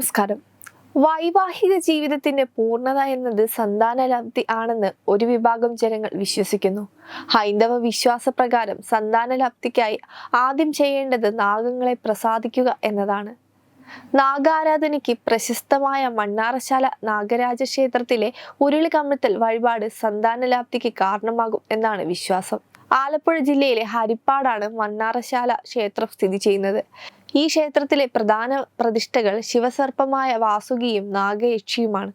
നമസ്കാരം. വൈവാഹിക ജീവിതത്തിന്റെ പൂർണത എന്നത് സന്താനലബ്ധി ആണെന്ന് ഒരു വിഭാഗം ജനങ്ങൾ വിശ്വസിക്കുന്നു. ഹൈന്ദവ വിശ്വാസപ്രകാരം സന്താനലബ്ധിക്കായി ആദ്യം ചെയ്യേണ്ടത് നാഗങ്ങളെ പ്രസാദിക്കുക എന്നതാണ്. നാഗാരാധനയ്ക്ക് പ്രശസ്തമായ മണ്ണാറശാല നാഗരാജ ക്ഷേത്രത്തിലെ കമ്മിത്തൽ വഴിപാട് സന്താനലാപ്തിക്ക് കാരണമാകും എന്നാണ് വിശ്വാസം. ആലപ്പുഴ ജില്ലയിലെ ഹരിപ്പാടാണ് മണ്ണാറശാല ക്ഷേത്രം സ്ഥിതി ചെയ്യുന്നത്. ഈ ക്ഷേത്രത്തിലെ പ്രധാന പ്രതിഷ്ഠകൾ ശിവസർപ്പമായ വാസുകിയും നാഗയക്ഷിയുമാണ്.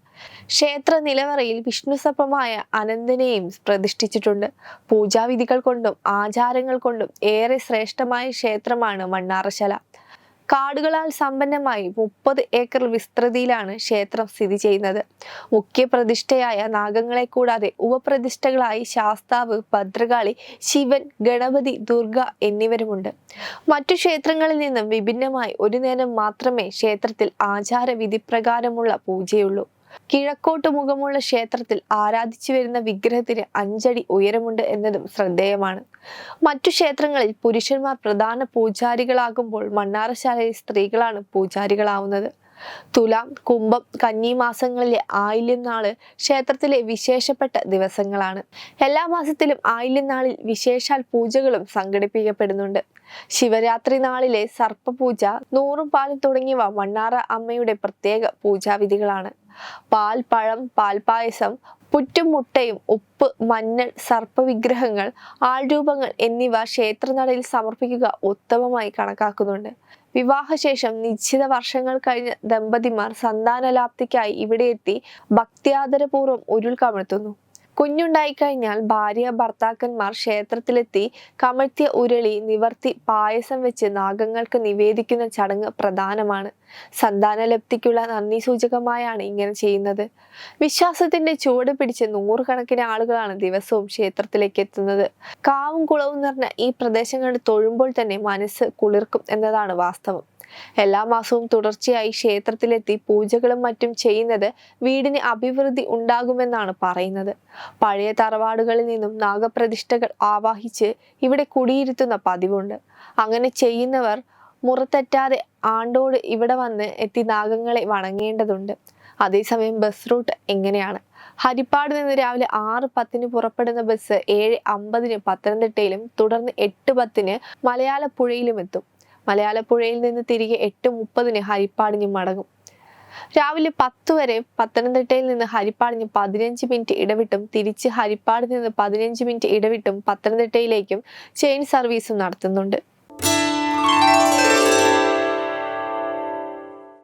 ക്ഷേത്ര നിലവറയിൽ വിഷ്ണുസർപ്പമായ അനന്തനെയും പ്രതിഷ്ഠിച്ചിട്ടുണ്ട്. പൂജാവിധികൾ കൊണ്ടും ആചാരങ്ങൾ കൊണ്ടും ഏറെ ശ്രേഷ്ഠമായ ക്ഷേത്രമാണ് മണ്ണാറശാല കാടുകളാൽ സമ്പന്നമായി മുപ്പത് ഏക്കർ വിസ്തൃതിയിലാണ് ക്ഷേത്രം സ്ഥിതി ചെയ്യുന്നത്. മുഖ്യ പ്രതിഷ്ഠയായ നാഗങ്ങളെ കൂടാതെ ഉപപ്രതിഷ്ഠകളായി ശാസ്താവ് ഭദ്രകാളി ശിവൻ ഗണപതി ദുർഗ എന്നിവരുമുണ്ട്. മറ്റു ക്ഷേത്രങ്ങളിൽ നിന്നും വിഭിന്നമായി ഒരു നേരം മാത്രമേ ക്ഷേത്രത്തിൽ ആചാര വിധിപ്രകാരമുള്ള പൂജയുള്ളൂ. കിഴക്കോട്ട് മുഖമുള്ള ക്ഷേത്രത്തിൽ ആരാധിച്ചു വരുന്ന വിഗ്രഹത്തിന് അഞ്ചടി ഉയരമുണ്ട് എന്നതും ശ്രദ്ധേയമാണ്. മറ്റു ക്ഷേത്രങ്ങളിൽ പുരുഷന്മാർ പ്രധാന പൂജാരികളാകുമ്പോൾ മണ്ണാറശാലയിൽ സ്ത്രീകളാണ് പൂജാരികളാവുന്നത്. തുലാം കുംഭം കന്നി മാസങ്ങളിലെ ആയില്യം നാൾ ക്ഷേത്രത്തിലെ വിശേഷപ്പെട്ട ദിവസങ്ങളാണ്. എല്ലാ മാസത്തിലും ആയില്യം നാളിൽ വിശേഷാൽ പൂജകളും സംഘടിപ്പിക്കപ്പെടുന്നുണ്ട്. ശിവരാത്രി നാളിലെ സർപ്പപൂജ നൂറും പാലും തുടങ്ങിയവ മണ്ണാറ അമ്മയുടെ പ്രത്യേക പൂജാവിധികളാണ്. പാൽ പഴം പാൽപായസം പുറ്റും മുട്ടയും ഉപ്പ് മഞ്ഞൾ സർപ്പവിഗ്രഹങ്ങൾ ആൾരൂപങ്ങൾ എന്നിവ ക്ഷേത്രനടയിൽ സമർപ്പിക്കുക ഉത്തമമായി കണക്കാക്കുന്നുണ്ട്. വിവാഹശേഷം നിശ്ചിത വർഷങ്ങൾ കഴിഞ്ഞ ദമ്പതിമാർ സന്താനലാപ്തിക്കായി ഇവിടെ എത്തി ഭക്തിയാദരപൂർവം ഉരുൾ കമഴ്ത്തുന്നു കുഞ്ഞുണ്ടായിക്കഴിഞ്ഞാൽ ഭാര്യ ഭർത്താക്കന്മാർ ക്ഷേത്രത്തിലെത്തി കമഴ്ത്തിയ ഉരുളി നിവർത്തി പായസം വെച്ച് നാഗങ്ങൾക്ക് നിവേദിക്കുന്ന ചടങ്ങ് പ്രധാനമാണ്. സന്താനലബ്ധിക്കുള്ള നന്ദി സൂചകമായാണ് ഇങ്ങനെ ചെയ്യുന്നത്. വിശ്വാസത്തിന്റെ ചുവട് പിടിച്ച് നൂറുകണക്കിന് ആളുകളാണ് ദിവസവും ക്ഷേത്രത്തിലേക്ക് എത്തുന്നത്. കാവും കുളവും നിറഞ്ഞ ഈ പ്രദേശങ്ങളിൽ തൊഴുമ്പോൾ തന്നെ മനസ്സ് കുളിർക്കും എന്നതാണ് വാസ്തവം. എല്ലാ മാസവും തുടർച്ചയായി ക്ഷേത്രത്തിലെത്തി പൂജകളും മറ്റും ചെയ്യുന്നത് വീടിന് അഭിവൃദ്ധി ഉണ്ടാകുമെന്നാണ് പറയുന്നത്. പഴയ തറവാടുകളിൽ നിന്നും നാഗപ്രതിഷ്ഠകൾ ആവാഹിച്ച് ഇവിടെ കുടിയിരുത്തുന്ന പതിവുണ്ട്. അങ്ങനെ ചെയ്യുന്നവർ മുറത്തെറ്റാതെ ആണ്ടോട് ഇവിടെ വന്ന് എത്തി നാഗങ്ങളെ വണങ്ങേണ്ടതുണ്ട്. അതേസമയം ബസ് റൂട്ട് എങ്ങനെയാണ്? ഹരിപ്പാട് നിന്ന് രാവിലെ ആറ് പത്തിന് പുറപ്പെടുന്ന ബസ് ഏഴ് അമ്പതിന് പത്തനംതിട്ടയിലും തുടർന്ന് എട്ട് പത്തിന് മലയാളപ്പുഴയിലും എത്തും. മലയാളപ്പുഴയിൽ നിന്ന് തിരികെ എട്ട് മുപ്പതിന് ഹരിപ്പാടിന് മടങ്ങും. രാവിലെ പത്ത് വരെ പത്തനംതിട്ടയിൽ നിന്ന് ഹരിപ്പാടിന് പതിനഞ്ച് മിനിറ്റ് ഇടവിട്ടും തിരിച്ച് ഹരിപ്പാടിൽ നിന്ന് പതിനഞ്ച് മിനിറ്റ് ഇടവിട്ടും പത്തനംതിട്ടയിലേക്കും ചെയിൻ സർവീസും നടത്തുന്നുണ്ട്.